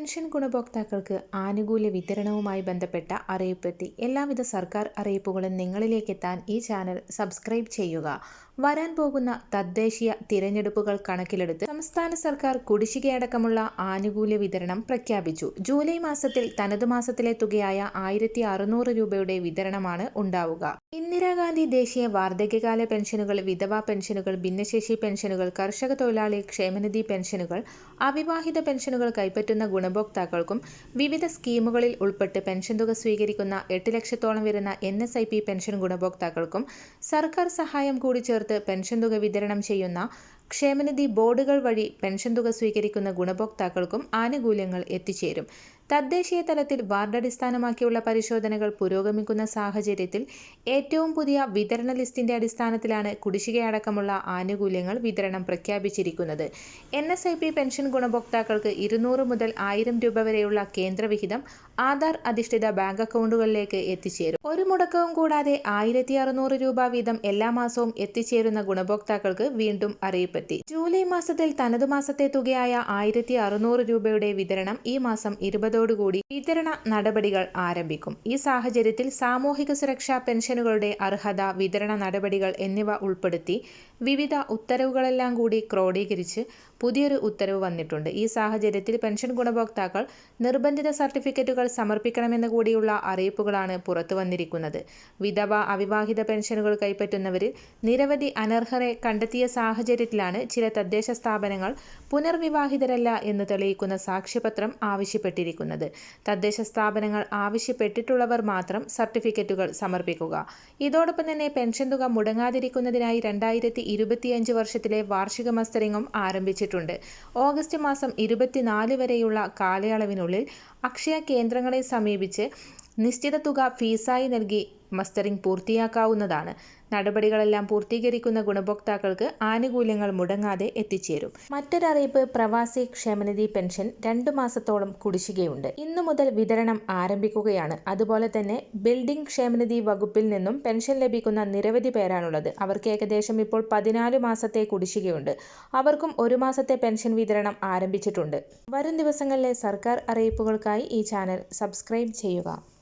Pension ഗുണഭോക്താക്കൾക്ക് ആനുകൂല്യ വിതരണവുമായി ബന്ധപ്പെട്ട അറിയിപ്പെത്തി. എല്ലാവിധ സർക്കാർ അറിയിപ്പുകളും നിങ്ങളിലേക്കെത്താൻ ഈ ചാനൽ സബ്സ്ക്രൈബ് ചെയ്യുക. വരാൻ പോകുന്ന തദ്ദേശീയ തിരഞ്ഞെടുപ്പുകൾ കണക്കിലെടുത്ത് സംസ്ഥാന സർക്കാർ കുടിശ്ശികയടക്കമുള്ള ആനുകൂല്യ വിതരണം പ്രഖ്യാപിച്ചു. ജൂലൈ മാസത്തിൽ തനതു മാസത്തിലെ തുകയായ ആയിരത്തി അറുന്നൂറ് രൂപയുടെ വിതരണമാണ് ഉണ്ടാവുക. ഇന്ദിരാഗാന്ധി ദേശീയ വാർദ്ധക്യകാല പെൻഷനുകൾ വിധവാ പെൻഷനുകൾ ഭിന്നശേഷി പെൻഷനുകൾ കർഷക തൊഴിലാളി ക്ഷേമനിധി പെൻഷനുകൾ അവിവാഹിത പെൻഷനുകൾ കൈപ്പറ്റുന്ന ഗുണഭോക്താക്കൾക്കും വിവിധ സ്കീമുകളിൽ ഉൾപ്പെട്ട് പെൻഷൻ തുക സ്വീകരിക്കുന്ന എട്ട് ലക്ഷത്തോളം വരുന്ന എൻ പെൻഷൻ ഗുണഭോക്താക്കൾക്കും സർക്കാർ സഹായം കൂടി ചേർത്ത് പെൻഷൻ തുക വിതരണം ചെയ്യുന്ന ക്ഷേമനിധി ബോർഡുകൾ വഴി പെൻഷൻ തുക സ്വീകരിക്കുന്ന ഗുണഭോക്താക്കൾക്കും ആനുകൂല്യങ്ങൾ എത്തിച്ചേരും. തദ്ദേശീയ തലത്തിൽ വാർഡടിസ്ഥാനമാക്കിയുള്ള പരിശോധനകൾ പുരോഗമിക്കുന്ന സാഹചര്യത്തിൽ ഏറ്റവും പുതിയ വിതരണ ലിസ്റ്റിന്റെ അടിസ്ഥാനത്തിലാണ് കുടിശ്ശികയടക്കമുള്ള ആനുകൂല്യങ്ങൾ വിതരണം പ്രഖ്യാപിച്ചിരിക്കുന്നത്. N S I P pension ഗുണഭോക്താക്കൾക്ക് ഇരുന്നൂറ് മുതൽ ആയിരം രൂപ വരെയുള്ള കേന്ദ്രവിഹിതം ആധാർ അധിഷ്ഠിത ബാങ്ക് അക്കൗണ്ടുകളിലേക്ക് എത്തിച്ചേരും. ഒരു മുടക്കവും കൂടാതെ ആയിരത്തി രൂപ വീതം എല്ലാ മാസവും എത്തിച്ചേരുന്ന ഗുണഭോക്താക്കൾക്ക് വീണ്ടും അറിയിപ്പെത്തി ജൂലൈ മാസത്തിൽ തനതു മാസത്തെ തുകയായ ആയിരത്തി അറുന്നൂറ് രൂപയുടെ വിതരണം ഈ മാസം ഇരുപതോടുകൂടി വിതരണ നടപടികൾ ആരംഭിക്കും. ഈ സാഹചര്യത്തിൽ സാമൂഹിക സുരക്ഷാ പെൻഷനുകളുടെ അർഹത വിതരണ നടപടികൾ എന്നിവ ഉൾപ്പെടുത്തി വിവിധ ഉത്തരവുകളെല്ലാം കൂടി ക്രോഡീകരിച്ച് പുതിയൊരു ഉത്തരവ് വന്നിട്ടുണ്ട്. ഈ സാഹചര്യത്തിൽ പെൻഷൻ ഗുണഭോക്താക്കൾ നിർബന്ധിത സർട്ടിഫിക്കറ്റുകൾ സമർപ്പിക്കണമെന്ന് കൂടിയുള്ള അറിയിപ്പുകളാണ് പുറത്തു വന്നിരിക്കുന്നത്. വിധവ അവിവാഹിത പെൻഷനുകൾ കൈപ്പറ്റുന്നവരിൽ നിരവധി അനർഹരെ കണ്ടെത്തിയ സാഹചര്യത്തിലാണ് ചില തദ്ദേശ സ്ഥാപനങ്ങൾ പുനർവിവാഹിതരല്ല എന്ന് തെളിയിക്കുന്ന സാക്ഷ്യപത്രം ആവശ്യപ്പെട്ടിരിക്കുന്നത്. തദ്ദേശ സ്ഥാപനങ്ങൾ ആവശ്യപ്പെട്ടിട്ടുള്ളവർ മാത്രം സർട്ടിഫിക്കറ്റുകൾ സമർപ്പിക്കുക. ഇതോടൊപ്പം തന്നെ പെൻഷൻ തുക മുടങ്ങാതിരിക്കുന്നതിനായി രണ്ടായിരത്തി ഇരുപത്തിയഞ്ച് വർഷത്തിലെ വാർഷിക മസ്റ്ററിങ്ങും ആരംഭിച്ചിട്ടുണ്ട്. ഓഗസ്റ്റ് മാസം ഇരുപത്തിനാല് വരെയുള്ള കാലയളവിനുള്ളിൽ അക്ഷയ കേന്ദ്രങ്ങളെ സമീപിച്ച് നിശ്ചിത തുക ഫീസായി നൽകി മസ്റ്ററിംഗ് പൂർത്തിയാക്കാവുന്നതാണ്. നടപടികളെല്ലാം പൂർത്തീകരിക്കുന്ന ഗുണഭോക്താക്കൾക്ക് ആനുകൂല്യങ്ങൾ മുടങ്ങാതെ എത്തിച്ചേരും. മറ്റൊരറിയിപ്പ് പ്രവാസി ക്ഷേമനിധി പെൻഷൻ രണ്ടു മാസത്തോളം കുടിശ്ശികയുണ്ട്. ഇന്നു മുതൽ വിതരണം ആരംഭിക്കുകയാണ്. അതുപോലെ തന്നെ ബിൽഡിംഗ് ക്ഷേമനിധി വകുപ്പിൽ നിന്നും പെൻഷൻ ലഭിക്കുന്ന നിരവധി പേരാണുള്ളത്. അവർക്ക് ഏകദേശം ഇപ്പോൾ പതിനാല് മാസത്തെ കുടിശ്ശികയുണ്ട്. അവർക്കും ഒരു മാസത്തെ പെൻഷൻ വിതരണം ആരംഭിച്ചിട്ടുണ്ട്. വരും ദിവസങ്ങളിലെ സർക്കാർ അറിയിപ്പുകൾക്കായി ഈ ചാനൽ സബ്സ്ക്രൈബ് ചെയ്യുക.